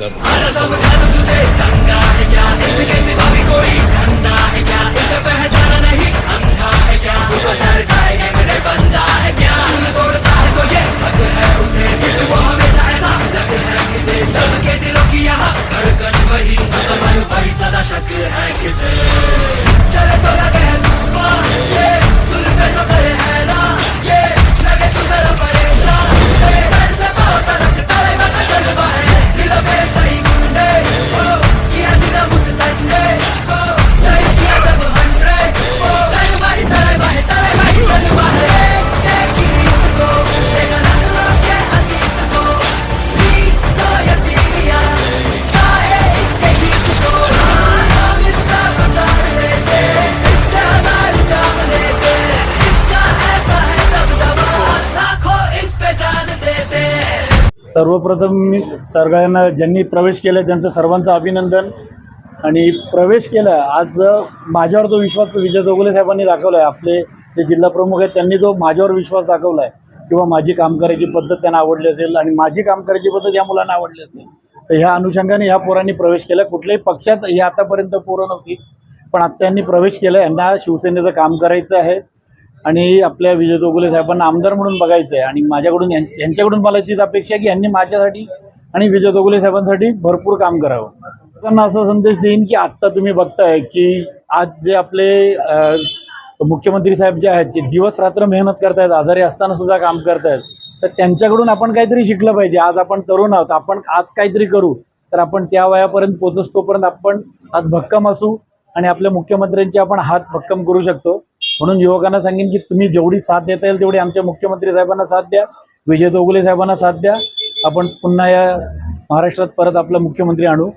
గర్వం सर्वप्रथम मी सगळ्यांना ज्यांनी प्रवेश केला त्यांचं सर्वांचं अभिनंदन. आणि प्रवेश केला आज माझ्यावर जो विश्वास विजय दोगले साहेबांनी दाखवला आहे आपले जे जिल्हा प्रमुख आहेत त्यांनी तो माझ्यावर विश्वास दाखवला आहे किंवा माझी काम करायची पद्धत त्यांना आवडली असेल आणि माझी काम करायची पद्धत या मुलांना आवडली असेल तर ह्या अनुषंगाने ह्या पोरांनी प्रवेश केला. कुठल्याही पक्षात हे आतापर्यंत पोरं नव्हती पण आता त्यांनी प्रवेश केला. यांना शिवसेनेचं काम करायचं आहे. आणि आपल्या विजय गोगुले साहेबांना आमदार म्हणून बघायचं आहे आणि माझ्याकडून यांच्याकडून मला तीच अपेक्षा आहे की यांनी माझ्यासाठी आणि विजय गोगुले साहेबांसाठी भरपूर काम करावं. त्यांना असा संदेश देईन की आत्ता तुम्ही बघताय की आज जे आपले मुख्यमंत्री साहेब जे आहेत जे दिवस रात्र मेहनत करतायत आजारी असताना सुद्धा काम करतायत तर त्यांच्याकडून आपण काहीतरी शिकलं पाहिजे. आज आपण तरुण आहोत आपण आज काहीतरी करू तर आपण त्या वयापर्यंत पोहोचस तोपर्यंत आपण आज भक्कम असू आणि आपल्या मुख्यमंत्र्यांचे आपण हात भक्कम करू शकतो. म्हणून युवकांना सांगेन की तुम्ही जेवढी साथ देता येईल तेवढी आमच्या मुख्यमंत्री साहेबांना साथ द्या विजय दोगले साहेबांना साथ द्या. आपण पुन्हा या महाराष्ट्रात परत आपला मुख्यमंत्री आणू.